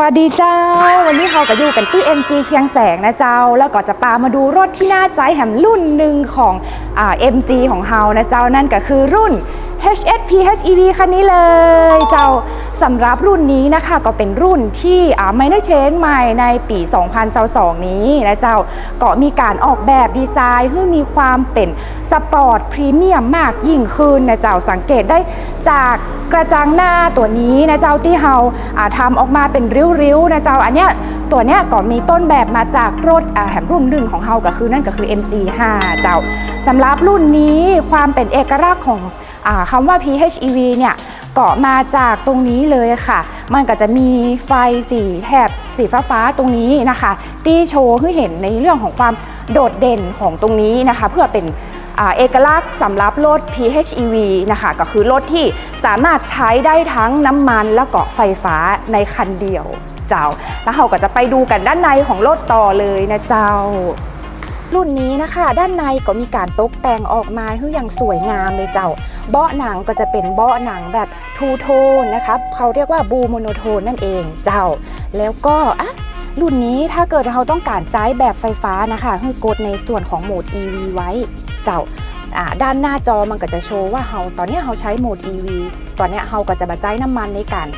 วัสดีเจ้า วันนี้เราก็อยู่กันที่ MG เชียงแสงนะเจ้า แล้วก็จะปามาดูรถที่น่าใจแหมรุ่นหนึ่งของอ่า MG ของเรานะเจ้านั่นก็คือรุ่น HS PHEV คันนี้เลยเจ้า สำหรับรุ่นนี้นะคะก็เป็นรุ่นที่ไม่ได้เชนใหม่ในปี 2022 นี้นะเจ้าก็มีการออกแบบดีไซน์ให้มีความเป็นสปอร์ตพรีเมียมมากยิ่งขึ้นนะเจ้าสังเกตได้จากกระจังหน้าตัวนี้นะเจ้าที่เราทำออกมาเป็นริ้วๆนะเจ้าอันเนี้ยตัวเนี้ยก็มีต้นแบบมาจากรถแหมรุ่นหนึ่งของเราก็คือนั่นก็คือ MG5 เจ้าสำหรับรุ่นนี้ความเป็นเอกลักษณ์ของอคำว่า PHEV เนี่ย เกาะมาจากตรงนี้เลยค่ะ มันก็จะมีไฟสีแถบสีฟ้าๆตรงนี้นะคะ ที่โชว์ให้เห็นในเรื่องของความโดดเด่นของตรงนี้นะคะ เพื่อเป็นอเอกลักษณ์สำหรับรถ PHEV นะคะก็คือรถที่สามารถใช้ได้ทั้งน้ำมันและก็ไฟฟ้าในคันเดียวเจ้า แล้วเราก็จะไปดูกันด้านในของรถต่อเลยนะเจ้า รุ่นนี้นะคะ ด้านในก็มีการตกแต่งออกมาที่อย่างสวยงามเลยเจ้า เบาะหนังก็จะเป็นเบาะหนังแบบทูโทนนะคะเขาเรียกว่าบูโมโนโทนนั่นเองเจ้า แล้วก็อะรุ่นนี้ถ้าเกิดเราต้องการใช้แบบไฟฟ้านะคะให้กดในส่วนของโหมด EV ไว้เจ้าด้านหน้าจอมันก็จะโชว์ว่าเราตอนนี้เราใช้โหมด EV ตอนนี้เราก็จะมาใช้น้ำมันในการ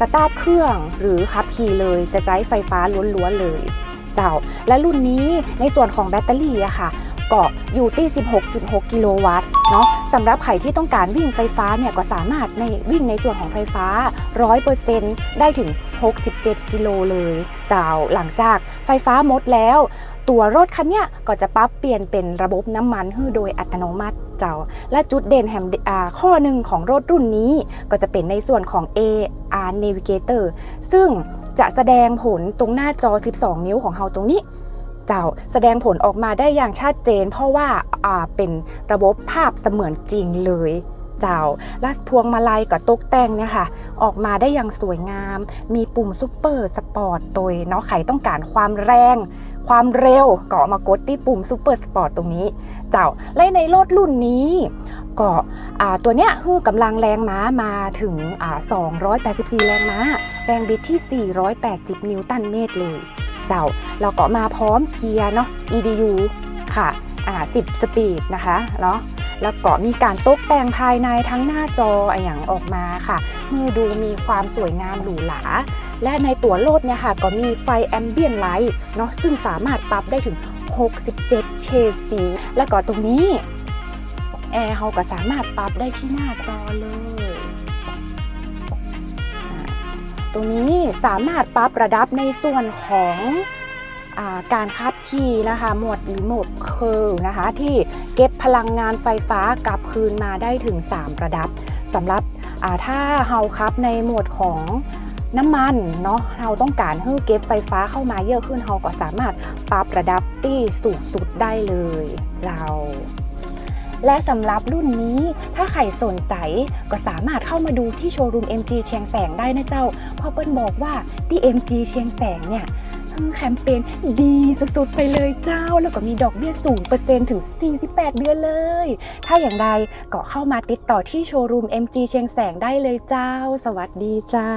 สตาร์ทเครื่องหรือขับขี่เลยจะใช้ไฟฟ้าล้วนๆเลย เจ้า และรุ่นนี้ในส่วนของแบตเตอรี่อะค่ะ ก็อยู่ที่ 16.6 กิโลวัตต์เนาะสำหรับใครที่ต้องการวิ่งไฟฟ้าเนี่ยก็สามารถในวิ่งในส่วนของไฟฟ้า 100%ได้ถึง 67 กิโลเลยเจ้าหลังจากไฟฟ้าหมดแล้ว ตัวรถคันเนี้ยก็จะปรับเปลี่ยนเป็นระบบน้ำมันให้โดยอัตโนมัติเจ้า และจุดเด่นแห่งข้อหนึ่งของรถรุ่นนี้ ก็จะเป็นในส่วนของ AR Navigator ซึ่งจะแสดงผลตรงหน้าจอ 12 นิ้วของเราตรงนี้ เจ้าแสดงผลออกมาได้อย่างชัดเจน เพราะว่าอ่าเป็นระบบภาพเสมือนจริงเลยเจ้าและพวงมาลัยกับตกแต่งเนี่ยค่ะ ออกมาได้อย่างสวยงาม มีปุ่มซุปเปอร์สปอร์ตตัวเนาะใครต้องการความแรง ความเร็วก็เอามากดที่ปุ่มซุปเปอร์สปอร์ตตรงนี้ เจ้าและในรถรุ่นนี้ก็ตัวเนี้ยคือกำลังแรงม้ามาถึง 284 แรงม้า แรงบิดที่ 480 นิวตันเมตรเลย เจ้าเราก็มาพร้อมเกียร์เนาะ EDU ค่ะอ่า10 สปีดนะคะเนาะแล้วก็มีการตกแต่งภายในทั้งหน้าจออย่างออกมาค่ะมื่อดูมีความสวยงามหรูหราและในตัวรถเนี่ยค่ะก็มีไฟแอมเบียนไลท์เนาะซึ่งสามารถปรับได้ถึง 67 เฉดสี แล้วก็ตรงนี้แอร์เราก็สามารถปรับได้ที่หน้าจอเลย ตรงนี้สามารถปรับระดับในส่วนของอาการขับขี่นะคะโหมดหรือโหมดเคิร์นะคะที่เก็บพลังงานไฟฟ้ากลับคืนมาได้ถึง 3 ระดับสำหรับถ้าเฮาขับในโหมดของน้ำมันเนาะเราต้องการให้เก็บไฟฟ้าเข้ามาเยอะขึ้นเราก็สามารถปรับระดับที่สูงสุดได้เลยเจ้า และสำหรับรุ่นนี้ถ้าใครสนใจก็สามารถเข้ามาดูที่โชว์รูม MG เชียงแสงได้นะเจ้าพราะเปิ้ลบอกว่าที่ MG เชียงแสงเนี่ยแคมเปญดีสุดๆ ไปเลยเจ้า แล้วก็มีดอกเบี้ยสูงเปอร์เซ็นต์ถึง 48 เดือนเลย ถ้าอย่างไรก็เข้ามาติดต่อที่โชว์รูม MG เชียงแสงได้เลยเจ้า สวัสดีเจ้า